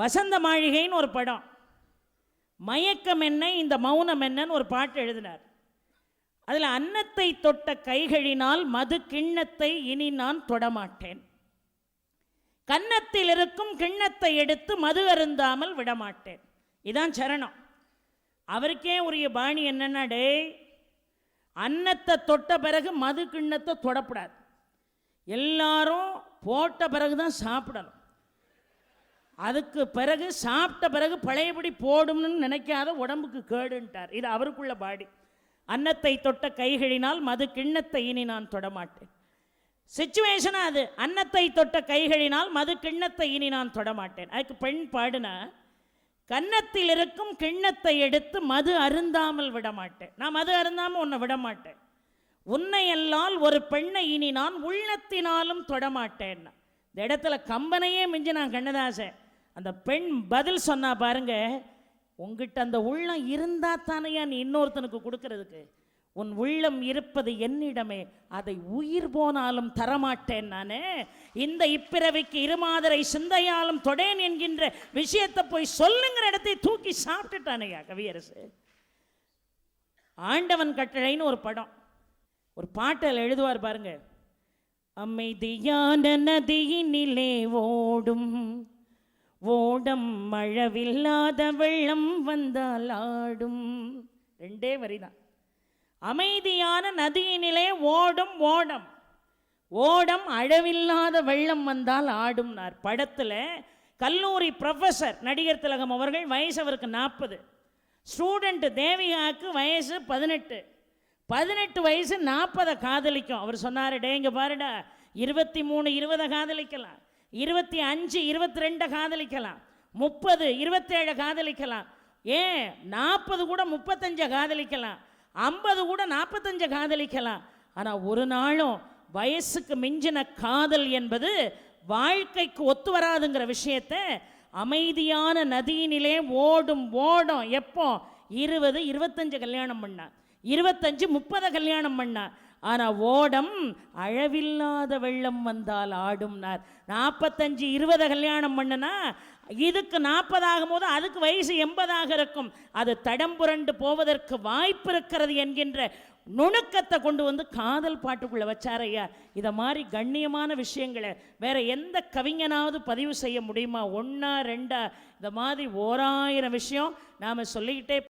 வசந்த மாளிகைன்னு ஒரு படம். மயக்கம் என்ன இந்த மௌனம் என்னன்னு ஒரு பாட்டு எழுதினார். அதில் அன்னத்தை தொட்ட கைகளினால் மது கிண்ணத்தை இனி நான் தொடமாட்டேன். கன்னத்தில் இருக்கும் கிண்ணத்தை எடுத்து மது அருந்தாமல் விடமாட்டேன். இதான் சரணம். அவருக்கே உரிய பாணி என்னன்னா டே அன்னத்தை தொட்ட பிறகு மது கிண்ணத்தை தொடப்படாது. எல்லாரும் போட்ட பிறகு தான் சாப்பிடணும். அதுக்கு பிறகு சாப்பிட்ட பிறகு பழையபடி போடும்னு நினைக்காத உடம்புக்கு கேடுன்ட்டார். இது அவருக்குள்ள பாடி. அன்னத்தை தொட்ட கைகளினால் மது கிண்ணத்தை இனி நான் தொடமாட்டேன். சுச்சுவேஷனா அது. அன்னத்தை தொட்ட கைகளினால் மது கிண்ணத்தை இனி நான் தொடமாட்டேன். அதுக்கு பெண் பாடுனா கன்னத்தில் இருக்கும் கிண்ணத்தை எடுத்து மது அருந்தாமல் விடமாட்டேன். நான் மது அருந்தாமல் உன்னை விடமாட்டேன். உன்னை எல்லால் ஒரு பெண்ணை இனி நான் உள்ளத்தினாலும் தொடமாட்டேன். இந்த இடத்துல கம்பனையே மிஞ்சி நான் கண்ணதாசன். அந்த பெண் பதில் சொன்னா பாருங்க உங்ககிட்ட அந்த உள்ளம் இருந்தா தானையா நீ இன்னொருத்தனுக்கு கொடுக்கறதுக்கு? உன் உள்ளம் இருப்பது என்னிடமே. அதை உயிர் போனாலும் தரமாட்டேன் நானே. இந்த இப்பிறவிக்கு இருமாதரை சிந்தையாலும் தொடேன் என்கின்ற விஷயத்தை போய் சொல்லுங்கிற இடத்தை தூக்கி சாப்பிட்டுட்டானையா கவியரசு. ஆண்டவன் கட்டளைன்னு ஒரு படம். ஒரு பாட்டில் எழுதுவார் பாருங்க அமைதியான நதியினிலே ஓடும் ஓடம் மழவில்லாத வெள்ளம் வந்தால் ஆடும். ரெண்டே வரிதான். அமைதியான நதியினிலே ஓடும் ஓடம். ஓடம் அழவில்லாத வெள்ளம் வந்தால் ஆடும்னார். படத்தில் கல்லூரி ப்ரொஃபஸர் நடிகர் திலகம் அவர்கள் வயசு அவருக்கு நாற்பது. ஸ்டூடெண்ட் தேவிகாவுக்கு வயசு பதினெட்டு. பதினெட்டு வயசு நாற்பதை காதலிக்கும். அவர் சொன்னார் இங்கே பாருடா இருபத்தி மூணு இருபதை காதலிக்கலாம். இருபத்தி அஞ்சு இருபத்தி ரெண்டை காதலிக்கலாம். முப்பது இருபத்தேழை காதலிக்கலாம். ஏன்? நாற்பது கூட முப்பத்தஞ்சை காதலிக்கலாம். ஐம்பது கூட நாற்பத்தஞ்சை காதலிக்கலாம். ஆனால் ஒரு நாளும் வயசுக்கு மிஞ்சின காதல் என்பது வாழ்க்கைக்கு ஒத்து வராதுங்கிற விஷயத்த அமைதியான நதியினிலே ஓடும் ஓடும். எப்போ? இருபது இருபத்தஞ்சு கல்யாணம் பண்ணான் இருபத்தஞ்சு முப்பதை கல்யாணம் பண்ணா. ஆனால் ஓடம் அழவில்லாத வெள்ளம் வந்தால் ஆடும்னார் நாற்பத்தஞ்சு இருபதை கல்யாணம் பண்ணுனா இதுக்கு நாற்பதாகும் போது அதுக்கு வயசு எண்பதாக இருக்கும். அது தடம் புரண்டு போவதற்கு வாய்ப்பு இருக்கிறது என்கின்ற நுணுக்கத்தை கொண்டு வந்து காதல் பாட்டுக்குள்ளே வச்சாரையா? இதை மாதிரி கண்ணியமான விஷயங்களை வேற எந்த கவிஞனாவது பதிவு செய்ய முடியுமா? ஒன்றா ரெண்டா? இந்த மாதிரி ஓராயிரம் விஷயம் நாம் சொல்லிக்கிட்டே